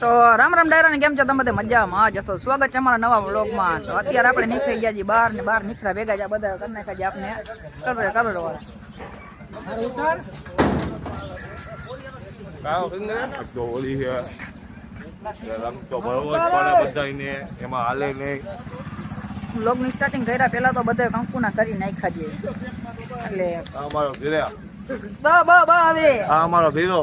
તો રામ રામ ડાયરા ને કેમ છો? તમે બધા મજામાં જ હશો. સ્વાગત છે અમારા નવા વ્લોગમાં. તો અત્યારે આપણે નીકળી ગયા છીએ બહાર ને બહાર નીકળ્યા ભેગા છે બધા કરી નાખ્યા છે આપણે કરોડે વાળા. સ્ટાર્ટિંગ કર્યા પહેલા તો બધા કંકુના કરી નાખ્યા છે. એટલે અમારો ધીરા બા બા બા હવે. આ અમારો ધીરો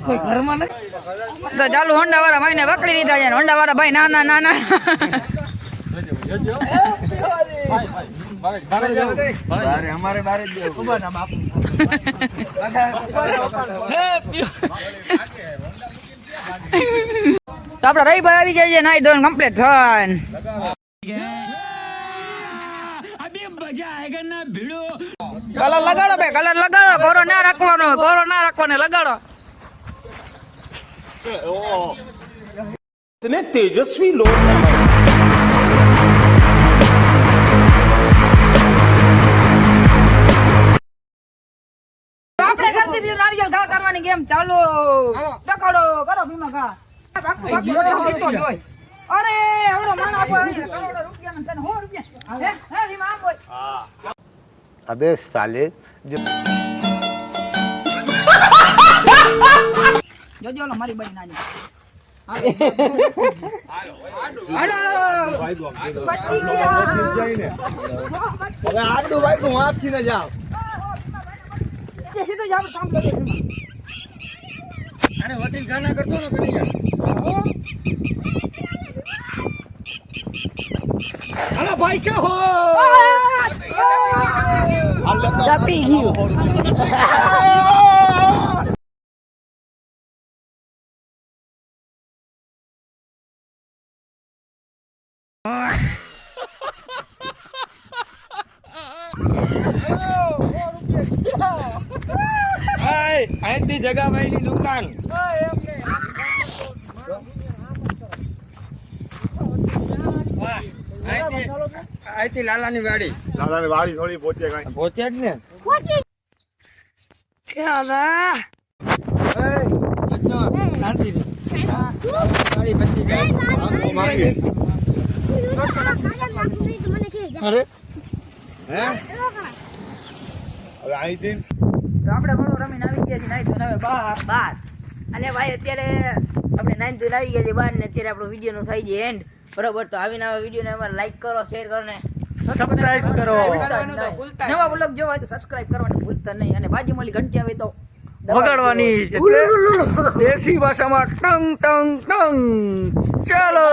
તો ચાલુ હોન્ડા વાળા ભાઈ ને પકડી લીધા છે હોન્ડા વાળા ભાઈ નાના નાના તો આપડે રવિભાઈ આવી જાય છે, નાઈ ધોન કમ્પ્લીટ થન કલર લગાડો ભાઈ કલર લગાડો. કોરો ના રાખવાનો કોરો ના રાખવાનો લગાડો. તો આપણે કરતી હતી નારિયેળ ઘા કરવાની ગેમ ચાલો. દખાડો કરો ભીમા ઘા. અરે હવડો માણ આપો કરોડો રૂપિયા તને હો રૂપિયા. હે હે ભીમા આપો. અબે સાલે જોજો લો મારી બની નાની આટલું વાગ્યું હાથથી ને જાવ જે જાવ જ આપણે કામ છીએ. અરે હોટેલ ગાના કરતો ને કરી અલા ભાઈ કે હો? જપી ગયું. અહીંથી જગાભાઈ ની દુકાન અહીંથી લાલાની વાડી. વાડી થોડી પહોંચે કઈ. પહોંચે જ ને? ગઈ અરે. હે? હવે અહીંથી તો આપણે ભણો રમીને આવી ગયા છીએ નાઈ ધોઈને હવે બાર બાર. અને ભાઈ અત્યારે આપણે નાઈન ધોઈને આવી ગયા છે બાર ને અત્યારે આપણો વીડિયો નો થઈ જાય એન્ડ બરોબર તો આવીને આવા વીડિયો ને અમારે લાઈક કરો શેર કરો ને Subscribe કરો. ભૂલતા જ નહીં. નવા બ્લોગ જોવા હોય તો સબસ્ક્રાઇબ કરવાનું ભૂલતા નહીં. અને બાજુમાં ઘંટી આવે તો વગાડવાની દેશી ભાષામાં ટંગ ટંગ ટંગ. ચાલો.